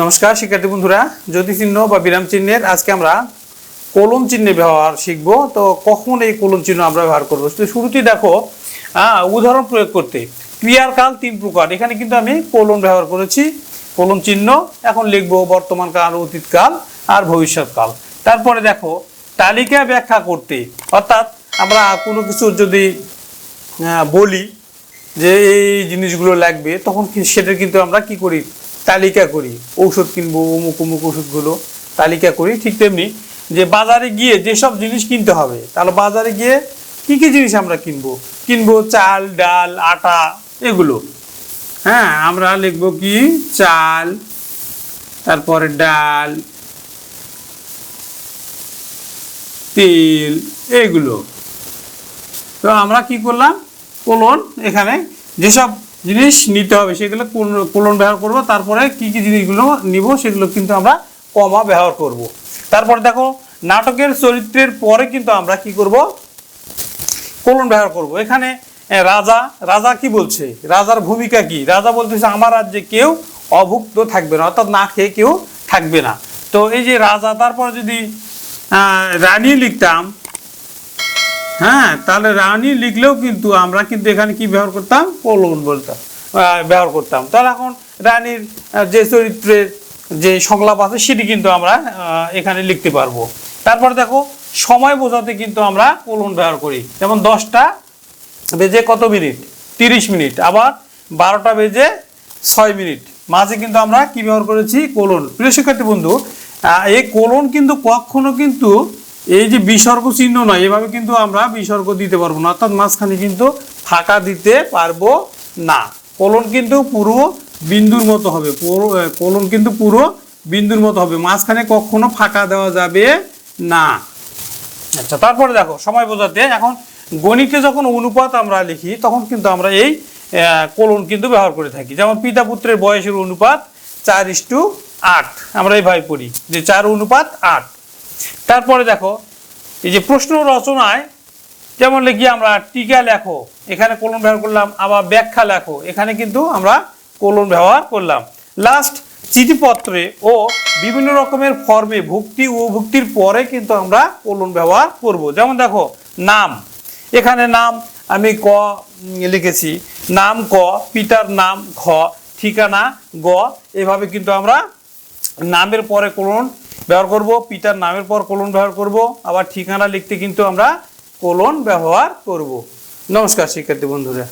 নমস্কার, শিক্ষার্থী বন্ধুরা। জ্যোতি চিহ্ন বা বিরাম চিহ্নের আজকে আমরা কোলন চিহ্নের ব্যবহার শিখব। তো কখন এই কলম চিহ্ন আমরা ব্যবহার করব? তো শুরুতেই দেখো উদাহরণ প্রয়োগ করতে। ক্রিয়ার কাল তিন প্রকার। এখানে কিন্তু আমি কোলন ব্যবহার করেছি কোলন চিহ্ন, এখন লিখব বর্তমান কাল অতীতকাল আর ভবিষ্যৎকাল তারপরে দেখো, তালিকা ব্যাখ্যা করতে। অর্থাৎ আমরা কোনো কিছু যদি বলি যে এই জিনিসগুলো লাগবে, তখন সেটা কিন্তু আমরা কি করি? তালিকা করি। ঔষধ কিনবো, অমুক অমুক ওষুধগুলো তালিকা করি ঠিক তেমনি যে বাজারে গিয়ে যেসব জিনিস কিনতে হবে, তাহলে বাজারে গিয়ে কি কি জিনিস আমরা কিনবো? কিনবো চাল, ডাল, আটা, এগুলো। হ্যাঁ আমরা লিখব কি? চাল, তারপরে ডাল, তেল, এগুলো। তো আমরা কি করলাম? কোলন এখানে যেসব জিনিস নিতে হবে, সেগুলো কোলন- ব্যবহার করব, তারপরে কি কি জিনিসগুলো নিব, সেগুলো কিন্তু আমরা কমা ব্যবহার করব। তারপর দেখো, নাটকের চরিত্রের পরে কিন্তু আমরা কি করব? কোলন ব্যবহার করব। এখানে রাজা রাজা কি বলছে? রাজার ভূমিকা কি? রাজা বলতেছে, আমার রাজ্যে কেউ অভুক্ত থাকবে না, অর্থাৎ না খেয়ে কেউ থাকবে না। তো এই যে রাজা, তারপরে যদি রানী লিখতাম হ্যাঁ তাহলে রানী লিখলেও কিন্তু আমরা কিন্তু এখানে কি ব্যবহার করতাম? কোলন বলতাম। ব্যবহার করতাম। তাহলে এখন রানীর যে চরিত্রের যে সংলাপ আছে সেটি কিন্তু আমরা এখানে লিখতে পারব। তারপর দেখো সময় বোঝাতে কিন্তু আমরা কোলন ব্যবহার করি। যেমন দশটা বেজে কত মিনিট? তিরিশ মিনিট। আবার বারোটা বেজে ছয় মিনিট। মাঝে কিন্তু আমরা কি ব্যবহার করেছি? কোলন। প্রিয় শিক্ষার্থী বন্ধু এই কোলন কিন্তু কখনো কিন্তু এই যে বিসর্গ চিহ্ন নয় এভাবে কিন্তু আমরা বিসর্গ দিতে পারব না অর্থাৎ মাঝখানে কিন্তু ফাঁকা দিতে পারব না। কোলন কিন্তু পুরো বিন্দুর মতো হবে আহ, কিন্তু পুরো বিন্দুর মতো হবে মাঝখানে কখনো ফাঁকা দেওয়া যাবে না। আচ্ছা তারপরে দেখো সময় বোঝাতে এখন গণিতে যখন অনুপাত আমরা লিখি তখন কিন্তু আমরা এই কোলন কিন্তু ব্যবহার করে থাকি। যেমন পিতা পুত্রের বয়সের অনুপাত চার ইস্টু আট আমরা এইভাবে পড়ি যে চার অনুপাত আট। তারপরে দেখো, এই যে প্রশ্ন রচনায়, যেমন লিখি আমরা, টিকা লেখো, এখানে কোলন ব্যবহার করলাম, আবার ব্যাখ্যা লেখো, এখানে কিন্তু আমরা কোলন ব্যবহার করলাম। লাস্ট চিঠিপত্রে ও বিভিন্ন রকমের ফর্মে ভুক্তি ও ভুক্তির পরে কিন্তু আমরা কোলন ব্যবহার করব। যেমন দেখো, নাম, এখানে নাম আমি ক লিখেছি, নাম ক, পিতার নাম খ ঠিকানা গ, এভাবে কিন্তু আমরা নামের পরে কোলন ব্যবহার করব, পিতার নামের পর কোলন ব্যবহার করব, আবার ঠিকানা লিখতে কিন্তু আমরা কোলন ব্যবহার করব। নমস্কার, শিক্ষার্থী বন্ধুরা।